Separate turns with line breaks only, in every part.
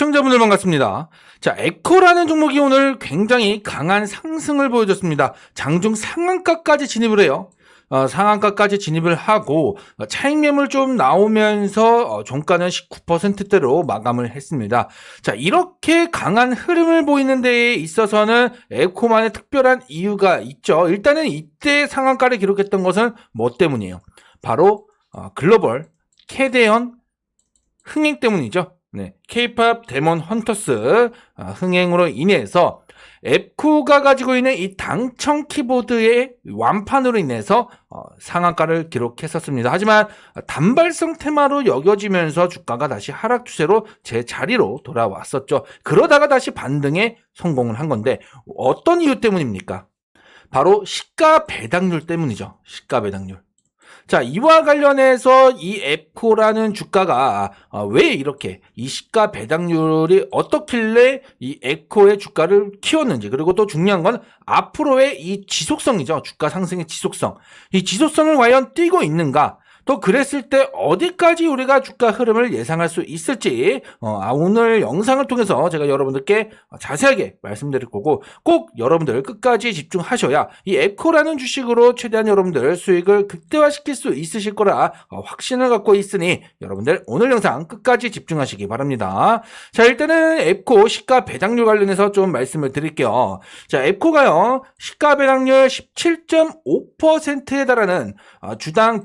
시청자분들 반갑습니다. 자, 에코라는 종목이 오늘 굉장히 강한 상승을 보여줬습니다. 장중 상한가까지 진입을 해요. 어, 상한가까지 진입을 하고 어, 차익 매물 좀 나오면서 어, 종가는 19%대로 마감을 했습니다. 자, 이렇게 강한 흐름을 보이는 데에 있어서는 에코만의 특별한 이유가 있죠. 일단은 이때 상한가를 기록했던 것은 뭐 때문이에요? 바로 어, 글로벌 캐대언 흥행 때문이죠. 네, K-팝 데몬 헌터스 아, 흥행으로 인해서 앱코가 가지고 있는 이 당청 키보드의 완판으로 인해서 어, 상한가를 기록했었습니다. 하지만 단발성 테마로 여겨지면서 주가가 다시 하락 추세로 제 자리로 돌아왔었죠. 그러다가 다시 반등에 성공을 한 건데 어떤 이유 때문입니까? 바로 시가 배당률 때문이죠. 시가 배당률. 자, 이와 관련해서 이 앱코라는 주가가 어, 왜 이렇게 이 시가 배당률이 어떻길래 이 앱코의 주가를 키웠는지 그리고 또 중요한 건 앞으로의 이 지속성이죠. 주가 상승의 지속성. 이 지속성을 과연 띄고 있는가? 또 그랬을 때 어디까지 우리가 주가 흐름을 예상할 수 있을지 어, 아, 오늘 영상을 통해서 제가 여러분들께 자세하게 말씀드릴 거고 꼭 여러분들 끝까지 집중하셔야 이 에코라는 주식으로 최대한 여러분들 수익을 극대화시킬 수 있으실 거라 어, 확신을 갖고 있으니 여러분들 오늘 영상 끝까지 집중하시기 바랍니다. 자 일단은 앱코 시가 배당률 관련해서 좀 말씀을 드릴게요. 자 앱코가요 시가 배당률 17.5%에 달하는 어, 주당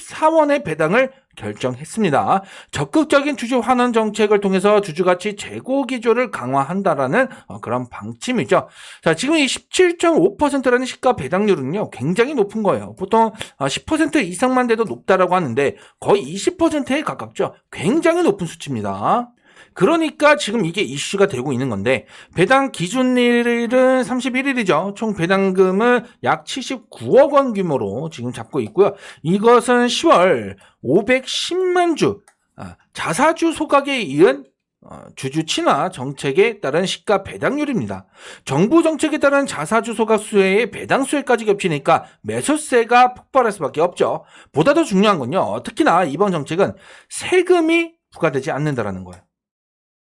174원의 배당을 결정했습니다. 적극적인 주주 환원 정책을 통해서 주주가치 재고 기조를 강화한다라는 어, 그런 방침이죠. 자, 지금 이 17.5%라는 시가 배당률은요, 굉장히 높은 거예요. 보통 어, 10% 이상만 돼도 높다라고 하는데 거의 20%에 가깝죠. 굉장히 높은 수치입니다. 그러니까 지금 이게 이슈가 되고 있는 건데 배당 기준일은 31일이죠. 총 배당금은 약 79억 원 규모로 지금 잡고 있고요. 이것은 10월 510만 주 아, 자사주 소각에 이은 어, 주주 친화 정책에 따른 시가 배당률입니다. 정부 정책에 따른 자사주 소각 수혜의 배당 수혜까지 겹치니까 매수세가 폭발할 수밖에 없죠. 보다 더 중요한 건요. 특히나 이번 정책은 세금이 부과되지 않는다라는 거예요.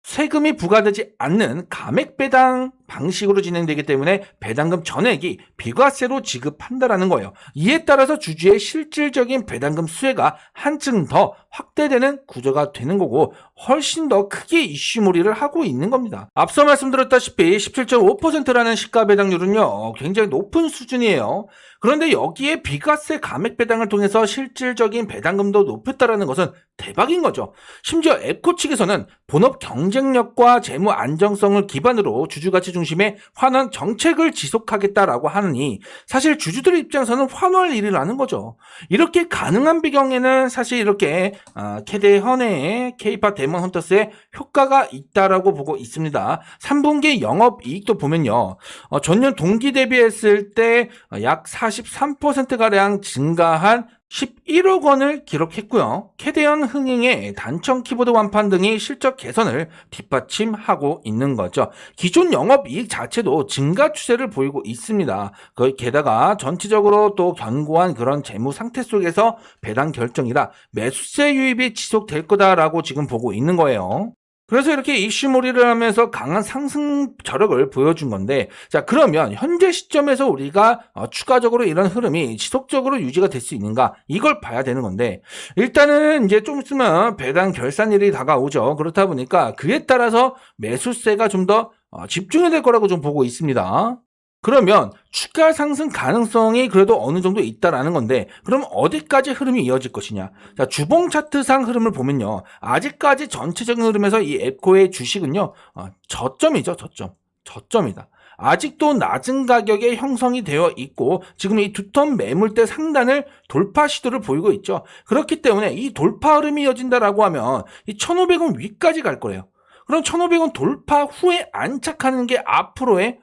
세금이 부과되지 않는 감액 배당 방식으로 진행되기 때문에 배당금 전액이 비과세로 지급한다라는 거예요. 이에 따라서 주주의 실질적인 배당금 수혜가 한층 더 확대되는 구조가 되는 거고 훨씬 더 크게 이슈몰이를 하고 있는 겁니다. 앞서 말씀드렸다시피 17.5%라는 시가 배당률은요 굉장히 높은 수준이에요. 그런데 여기에 비과세 감액 배당을 통해서 실질적인 배당금도 높였다라는 것은 대박인 거죠. 심지어 앱코 측에서는 본업 경쟁력과 재무 안정성을 기반으로 주주가치 중 심의 환원 정책을 지속하겠다라고 하느니 사실 주주들 입장에서는 환호할 일이라는 거죠. 이렇게 가능한 배경에는 사실 이렇게 아, 캐대 현해의 케이팝 데몬 헌터스의 효과가 있다라고 보고 있습니다. 3분기 영업 이익도 보면요. 어, 전년 동기 대비했을 때 약 43%가량 증가한 11억 원을 기록했고요. 캐대언 흥행의 단청 키보드 완판 등이 실적 개선을 뒷받침하고 있는 거죠. 기존 영업이익 자체도 증가 추세를 보이고 있습니다. 그 게다가 전체적으로 또 견고한 그런 재무 상태 속에서 배당 결정이라 매수세 유입이 지속될 거다라고 지금 보고 있는 거예요. 그래서 이렇게 이슈몰이를 하면서 강한 상승 저력을 보여준 건데, 자, 그러면 현재 시점에서 우리가 어, 추가적으로 이런 흐름이 지속적으로 유지가 될 수 있는가? 이걸 봐야 되는 건데, 일단은 이제 좀 있으면 배당 결산일이 다가오죠. 그렇다 보니까 그에 따라서 매수세가 좀더 어, 집중이 될 거라고 좀 보고 있습니다. 그러면 추가 상승 가능성이 그래도 어느 정도 있다라는 건데 그럼 어디까지 흐름이 이어질 것이냐? 자 주봉 차트상 흐름을 보면요. 아직까지 전체적인 흐름에서 이 앱코의 주식은요 어, 저점이죠 저점. 저점이다. 아직도 낮은 가격에 형성이 되어 있고 지금 이 두텀 매물대 상단을 돌파 시도를 보이고 있죠. 그렇기 때문에 이 돌파 흐름이 이어진다라고 하면 이 1500원 위까지 갈 거예요. 그럼 1500원 돌파 후에 안착하는 게 앞으로의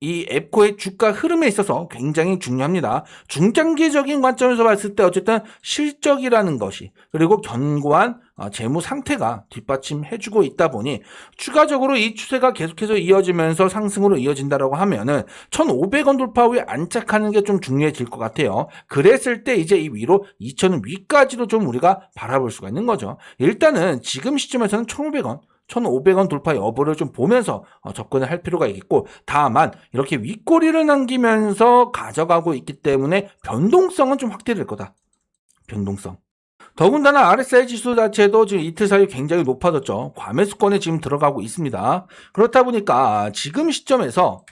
이 앱코의 주가 흐름에 있어서 굉장히 중요합니다. 중장기적인 관점에서 봤을 때 어쨌든 실적이라는 것이 그리고 견고한 어, 재무 상태가 뒷받침해주고 있다 보니 추가적으로 이 추세가 계속해서 이어지면서 상승으로 이어진다라고 하면은 1,500원 돌파 후에 안착하는 게 좀 중요해질 것 같아요. 그랬을 때 이제 이 위로 2,000원 위까지도 좀 우리가 바라볼 수가 있는 거죠. 일단은 지금 시점에서는 1,500원 1,500원 돌파 여부를 좀 보면서 어, 접근을 할 필요가 있겠고 다만 이렇게 윗꼬리를 남기면서 가져가고 있기 때문에 변동성은 좀 확대될 거다. 변동성. 더군다나 RSI 지수 자체도 지금 이틀 사이 굉장히 높아졌죠. 과매수권에 지금 들어가고 있습니다. 그렇다 보니까 지금 시점에서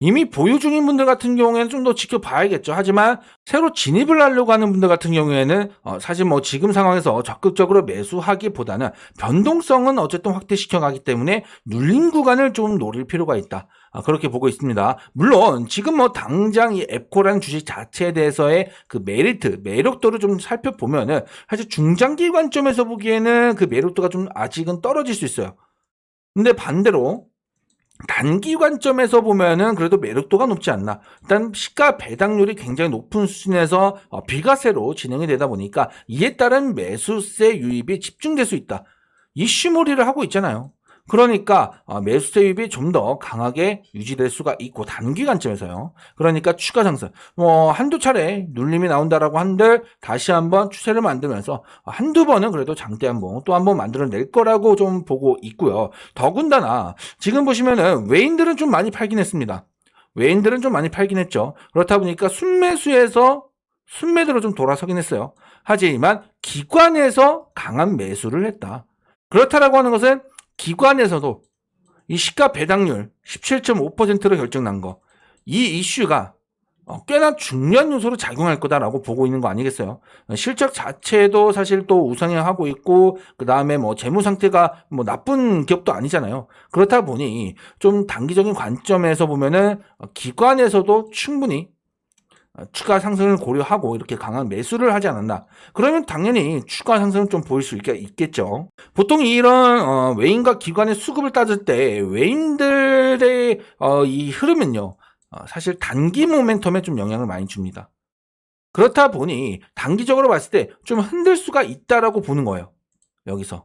이미 보유 중인 분들 같은 경우에는 좀 더 지켜봐야겠죠. 하지만 새로 진입을 하려고 하는 분들 같은 경우에는 어, 사실 뭐 지금 상황에서 적극적으로 매수하기보다는 변동성은 어쨌든 확대시켜 가기 때문에 눌린 구간을 좀 노릴 필요가 있다. 아, 그렇게 보고 있습니다. 물론 지금 뭐 당장 이 앱코라는 주식 자체에 대해서의 그 메리트, 매력도를 좀 살펴보면은 사실 중장기 관점에서 보기에는 그 매력도가 좀 아직은 떨어질 수 있어요. 근데 반대로 단기 관점에서 보면은 그래도 매력도가 높지 않나. 일단 시가 배당률이 굉장히 높은 수준에서 어, 비과세로 진행이 되다 보니까 이에 따른 매수세 유입이 집중될 수 있다. 이슈몰이를 하고 있잖아요. 그러니까 어, 매수세 유입이 좀 더 강하게 유지될 수가 있고 단기 관점에서요. 그러니까 추가 상승. 뭐 한두 차례 눌림이 나온다라고 한들 다시 한번 추세를 만들면서 한두 번은 그래도 장대 한번 또 한번 만들어낼 거라고 좀 보고 있고요. 더군다나 지금 보시면은 외인들은 좀 많이 팔긴 했습니다. 외인들은 좀 많이 팔긴 했죠. 그렇다 보니까 순매수에서 순매도로 좀 돌아서긴 했어요. 하지만 기관에서 강한 매수를 했다. 그렇다라고 하는 것은 기관에서도 이 시가 배당률 17.5%로 결정난 거, 이 이슈가 어, 꽤나 중요한 요소로 작용할 거다라고 보고 있는 거 아니겠어요? 어, 실적 자체도 사실 또 우상향하고 있고 그 다음에 뭐 재무 상태가 뭐 나쁜 기업도 아니잖아요. 그렇다 보니 좀 단기적인 관점에서 보면은 어, 기관에서도 충분히 어, 추가 상승을 고려하고 이렇게 강한 매수를 하지 않았나. 그러면 당연히 추가 상승은 좀 보일 수 있, 있겠죠. 보통 이런 어, 외인과 기관의 수급을 따질 때 외인들의 어, 이 흐름은요. 어, 사실 단기 모멘텀에 좀 영향을 많이 줍니다. 그렇다 보니 단기적으로 봤을 때 좀 흔들 수가 있다라고 보는 거예요. 여기서.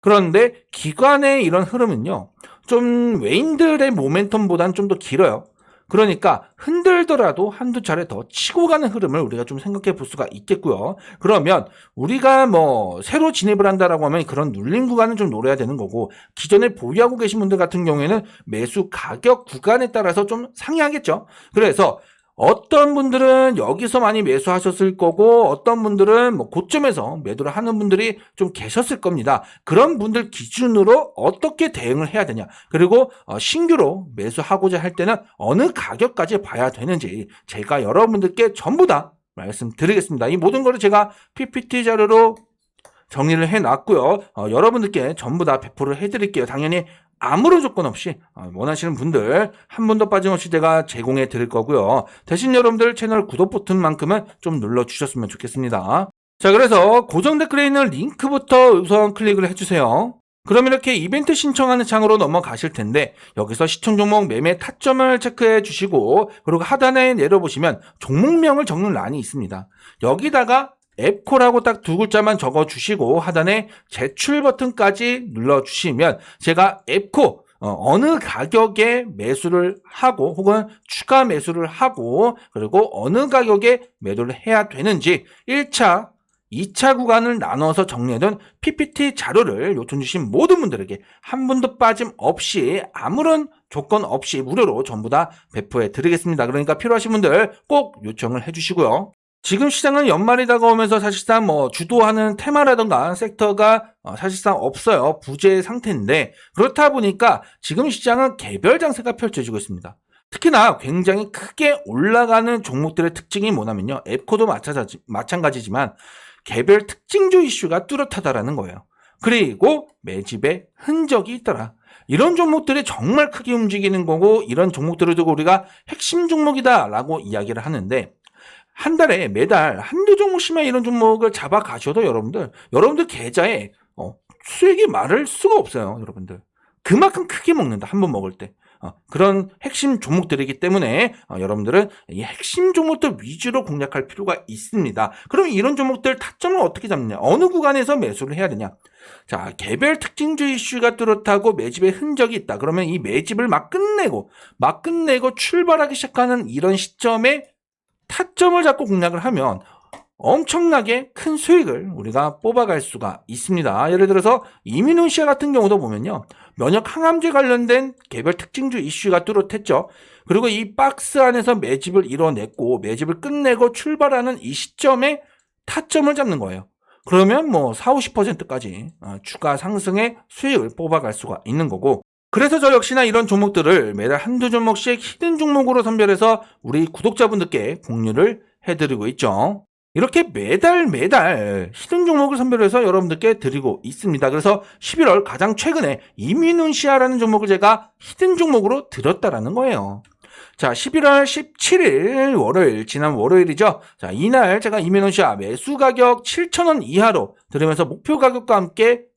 그런데 기관의 이런 흐름은요. 좀 외인들의 모멘텀보다는 좀 더 길어요. 그러니까 흔들더라도 한두 차례 더 치고 가는 흐름을 우리가 좀 생각해 볼 수가 있겠고요. 그러면 우리가 뭐 새로 진입을 한다라고 하면 그런 눌림 구간은 좀 노려야 되는 거고 기존에 보유하고 계신 분들 같은 경우에는 매수 가격 구간에 따라서 좀 상이하겠죠. 그래서 어떤 분들은 여기서 많이 매수하셨을 거고 어떤 분들은 뭐 고점에서 매도를 하는 분들이 좀 계셨을 겁니다. 그런 분들 기준으로 어떻게 대응을 해야 되냐 그리고 어, 신규로 매수하고자 할 때는 어느 가격까지 봐야 되는지 제가 여러분들께 전부 다 말씀드리겠습니다. 이 모든 거를 제가 PPT 자료로 정리를 해놨고요. 어, 여러분들께 전부 다 배포를 해드릴게요. 당연히 아무런 조건 없이 어, 원하시는 분들 한 분도 빠짐없이 제가 제공해 드릴 거고요. 대신 여러분들 채널 구독 버튼만큼은 좀 눌러 주셨으면 좋겠습니다. 자, 그래서 고정 댓글에 있는 링크부터 우선 클릭을 해주세요. 그럼 이렇게 이벤트 신청하는 창으로 넘어가실 텐데 여기서 시청 종목 매매 타점을 체크해 주시고 그리고 하단에 내려보시면 종목명을 적는 란이 있습니다. 여기다가 앱코라고 딱 두 글자만 적어 주시고 하단에 제출 버튼까지 눌러 주시면 제가 앱코 어, 느 가격에 매수를 하고 혹은 추가 매수를 하고 그리고 어느 가격에 매도를 해야 되는지 1차 2차 구간을 나눠서 정리해둔 PPT 자료를 요청 주신 모든 분들에게 한 분도 빠짐없이 아무런 조건 없이 무료로 전부 다 배포해 드리겠습니다. 그러니까 필요하신 분들 꼭 요청을 해 주시고요. 지금 시장은 연말이 다가오면서 사실상 뭐 주도하는 테마라든가 섹터가 어, 사실상 없어요. 부재 상태인데 그렇다 보니까 지금 시장은 개별 장세가 펼쳐지고 있습니다. 특히나 굉장히 크게 올라가는 종목들의 특징이 뭐냐면요. 앱코도 마찬가지지만 개별 특징주 이슈가 뚜렷하다라는 거예요. 그리고 매집의 흔적이 있더라. 이런 종목들이 정말 크게 움직이는 거고 이런 종목들을 두고 우리가 핵심 종목이다라고 이야기를 하는데 한 달에 매달 한두 종목씩만 이런 종목을 잡아 가셔도 여러분들 여러분들 계좌에 어, 수익이 말을 수가 없어요, 여러분들. 그만큼 크게 먹는다 한 번 먹을 때. 어, 그런 핵심 종목들이기 때문에 어, 여러분들은 이 핵심 종목들 위주로 공략할 필요가 있습니다. 그럼 이런 종목들 타점을 어떻게 잡느냐? 어느 구간에서 매수를 해야 되냐? 자, 개별 특징주 이슈가 뚜렷하고 매집의 흔적이 있다. 그러면 이 매집을 막 끝내고 막 끝내고 출발하기 시작하는 이런 시점에 타점을 잡고 공략을 하면 엄청나게 큰 수익을 우리가 뽑아갈 수가 있습니다. 예를 들어서 이민훈 같은 경우도 보면요. 면역 항암제 관련된 개별 특징주 이슈가 뚜렷했죠. 그리고 이 박스 안에서 매집을 이뤄냈고 매집을 끝내고 출발하는 이 시점에 타점을 잡는 거예요. 그러면 뭐 4, 50%까지 어, 추가 상승의 수익을 뽑아갈 수가 있는 거고 그래서 저 역시나 이런 종목들을 매달 한두 종목씩 히든 종목으로 선별해서 우리 구독자분들께 공유를 해드리고 있죠. 이렇게 매달 매달 히든 종목을 선별해서 여러분들께 드리고 있습니다. 그래서 11월 가장 최근에 이민훈시아라는 종목을 제가 히든 종목으로 드렸다라는 거예요. 자, 11월 17일 월요일, 지난 월요일이죠. 자, 이날 제가 이민훈시아 매수 가격 7,000원 이하로 들으면서 목표 가격과 함께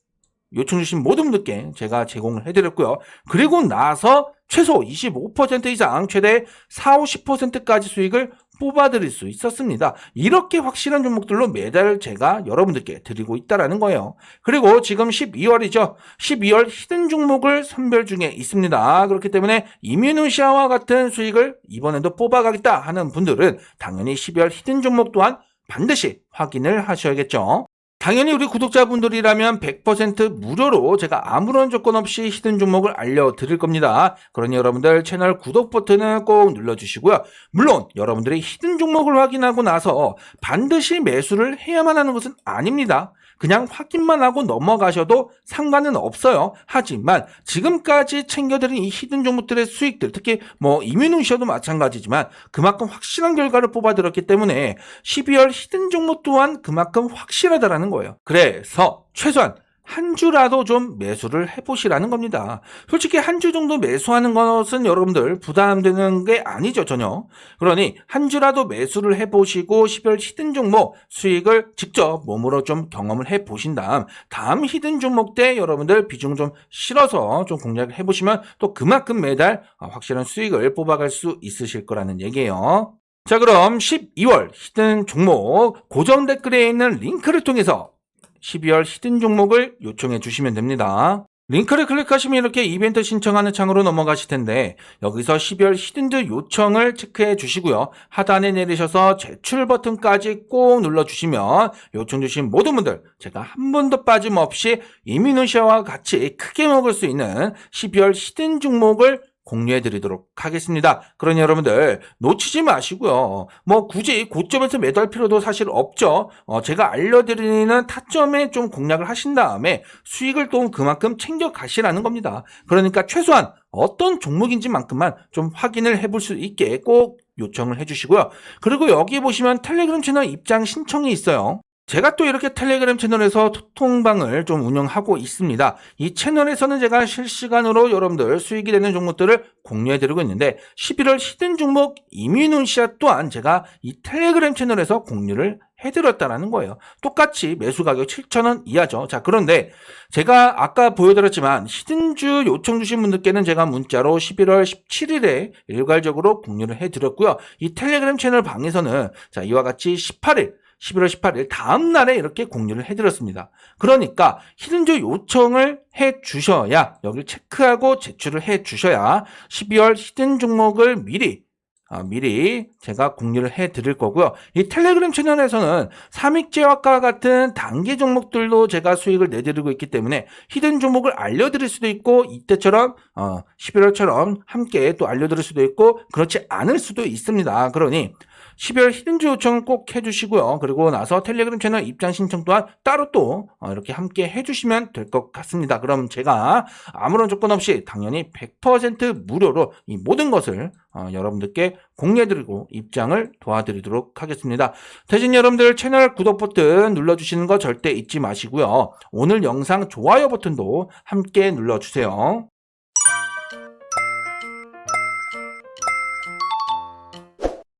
요청 주신 모든 분들께 제가 제공을 해드렸고요. 그리고 나서 최소 25% 이상 최대 4, 50%까지 수익을 뽑아드릴 수 있었습니다. 이렇게 확실한 종목들로 매달 제가 여러분들께 드리고 있다라는 거예요. 그리고 지금 12월이죠. 12월 히든 종목을 선별 중에 있습니다. 그렇기 때문에 이민우시아와 같은 수익을 이번에도 뽑아가겠다 하는 분들은 당연히 12월 히든 종목 또한 반드시 확인을 하셔야겠죠. 당연히 우리 구독자분들이라면 100% 무료로 제가 아무런 조건 없이 히든 종목을 알려드릴 겁니다. 그러니 여러분들 채널 구독 버튼을 꼭 눌러주시고요. 물론 여러분들이 히든 종목을 확인하고 나서 반드시 매수를 해야만 하는 것은 아닙니다. 그냥 확인만 하고 넘어가셔도 상관은 없어요. 하지만 지금까지 챙겨드린 이 히든 종목들의 수익들, 특히 뭐 이민훈시어도 마찬가지지만 그만큼 확실한 결과를 뽑아들었기 때문에 12월 히든 종목 또한 그만큼 확실하다라는 거예요. 그래서 최소한 한 주라도 좀 매수를 해보시라는 겁니다. 솔직히 한 주 정도 매수하는 것은 여러분들 부담되는 게 아니죠, 전혀. 그러니 한 주라도 매수를 해보시고 12월 히든 종목 수익을 직접 몸으로 좀 경험을 해보신 다음 다음 히든 종목 때 여러분들 비중 좀 실어서 좀 공략을 해보시면 또 그만큼 매달 확실한 수익을 뽑아갈 수 있으실 거라는 얘기예요. 자, 그럼 12월 히든 종목 고정 댓글에 있는 링크를 통해서 12월 히든 종목을 요청해 주시면 됩니다. 링크를 클릭하시면 이렇게 이벤트 신청하는 창으로 넘어가실 텐데 여기서 12월 히든즈 요청을 체크해 주시고요. 하단에 내리셔서 제출 버튼까지 꼭 눌러주시면 요청 주신 모든 분들 제가 한 번도 빠짐없이 이민우시아와 같이 크게 먹을 수 있는 12월 히든 종목을 공유해 드리도록 하겠습니다. 그러니 여러분들 놓치지 마시고요. 뭐 굳이 고점에서 매도할 필요도 사실 없죠. 어, 제가 알려드리는 타점에 좀 공략을 하신 다음에 수익을 또 그만큼 챙겨 가시라는 겁니다. 그러니까 최소한 어떤 종목인지만큼만 좀 확인을 해볼 수 있게 꼭 요청을 해주시고요. 그리고 여기 보시면 텔레그램 채널 입장 신청이 있어요. 제가 또 이렇게 텔레그램 채널에서 소통방을 좀 운영하고 있습니다. 이 채널에서는 제가 실시간으로 여러분들 수익이 되는 종목들을 공유해드리고 있는데 11월 히든 종목 이민훈시아 또한 제가 이 텔레그램 채널에서 공유를 해드렸다라는 거예요. 똑같이 매수 가격 7,000원 이하죠. 자, 그런데 제가 아까 보여드렸지만 히든주 요청 주신 분들께는 제가 문자로 11월 17일에 일괄적으로 공유를 해드렸고요. 이 텔레그램 채널 방에서는 자, 이와 같이 18일 11월 18일 다음 날에 이렇게 공유를 해드렸습니다. 그러니까 히든조 요청을 해 주셔야 여기를 체크하고 제출을 해 주셔야 12월 히든 종목을 미리 아, 미리 제가 공유를 해 드릴 거고요. 이 텔레그램 채널에서는 삼익제약과 같은 단기 종목들도 제가 수익을 내드리고 있기 때문에 히든 종목을 알려드릴 수도 있고 이때처럼 어, 11월처럼 함께 또 알려드릴 수도 있고 그렇지 않을 수도 있습니다. 그러니 12월 히든주 요청 꼭 해주시고요. 그리고 나서 텔레그램 채널 입장 신청 또한 따로 또 어, 이렇게 함께 해주시면 될 것 같습니다. 그럼 제가 아무런 조건 없이 당연히 100% 무료로 이 모든 것을 어, 여러분들께 공유해드리고 입장을 도와드리도록 하겠습니다. 대신 여러분들 채널 구독 버튼 눌러주시는 거 절대 잊지 마시고요. 오늘 영상 좋아요 버튼도 함께 눌러주세요.